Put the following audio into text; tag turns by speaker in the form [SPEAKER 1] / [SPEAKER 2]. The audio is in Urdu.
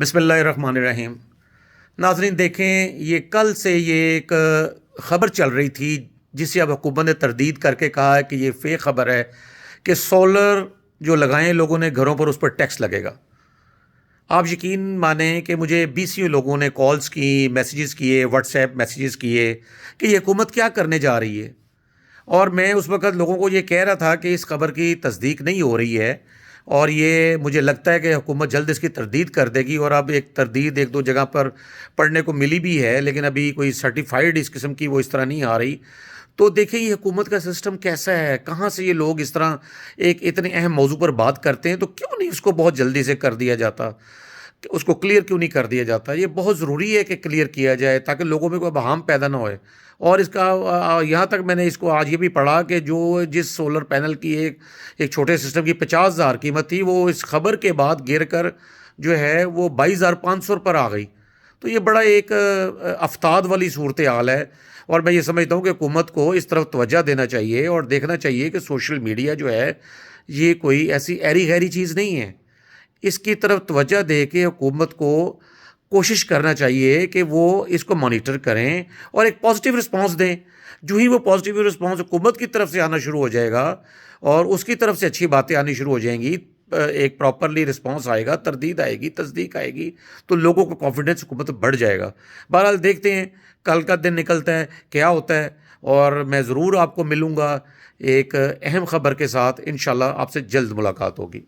[SPEAKER 1] بسم اللہ الرحمن الرحیم۔ ناظرین، دیکھیں، یہ کل سے یہ ایک خبر چل رہی تھی، جسے اب حکومت نے تردید کر کے کہا ہے کہ یہ فیک خبر ہے کہ سولر جو لگائیں لوگوں نے گھروں پر، اس پر ٹیکس لگے گا۔ آپ یقین مانیں کہ مجھے بی سی لوگوں نے کالز کی، میسیجز کیے، واٹس ایپ میسیجز کیے کہ یہ حکومت کیا کرنے جا رہی ہے۔ اور میں اس وقت لوگوں کو یہ کہہ رہا تھا کہ اس خبر کی تصدیق نہیں ہو رہی ہے۔ اور یہ مجھے لگتا ہے کہ حکومت جلد اس کی تردید کر دے گی اور اب ایک تردید ایک دو جگہ پر پڑھنے کو ملی بھی ہے، لیکن ابھی کوئی سرٹیفائڈ اس قسم کی وہ اس طرح نہیں آ رہی۔ تو دیکھیں یہ حکومت کا سسٹم کیسا ہے؟ کہاں سے یہ لوگ اس طرح ایک اتنے اہم موضوع پر بات کرتے ہیں؟ تو کیوں نہیں اس کو بہت جلدی سے کر دیا جاتا؟ اس کو کلیئر کیوں نہیں کر دیا جاتا؟ یہ بہت ضروری ہے کہ کلیئر کیا جائے تاکہ لوگوں میں کوئی بہام پیدا نہ ہوئے۔ اور اس کا یہاں تک میں نے اس کو آج یہ بھی پڑھا کہ جو جس سولر پینل کی ایک ایک چھوٹے سسٹم کی پچاس ہزار قیمت تھی، وہ اس خبر کے بعد گر کر جو ہے وہ بائیس ہزار پانچ سو پر آ گئی۔ تو یہ بڑا ایک افتاد والی صورت حال ہے۔ اور میں یہ سمجھتا ہوں کہ حکومت کو اس طرف توجہ دینا چاہیے اور دیکھنا چاہیے کہ سوشل میڈیا جو ہے، یہ کوئی ایسی ایری غیری چیز نہیں ہے۔ اس کی طرف توجہ دے کے حکومت کو کوشش کرنا چاہیے کہ وہ اس کو مانیٹر کریں اور ایک پازیٹیو رسپانس دیں۔ جو ہی وہ پازیٹیو رسپانس حکومت کی طرف سے آنا شروع ہو جائے گا اور اس کی طرف سے اچھی باتیں آنی شروع ہو جائیں گی، ایک پراپرلی رسپانس آئے گا، تردید آئے گی، تصدیق آئے گی، تو لوگوں کو کانفیڈنس حکومت بڑھ جائے گا۔ بہرحال دیکھتے ہیں، کل کا دن نکلتا ہے، کیا ہوتا ہے؟ اور میں ضرور آپ کو ملوں گا ایک اہم خبر کے ساتھ، انشاءاللہ آپ سے جلد ملاقات ہوگی۔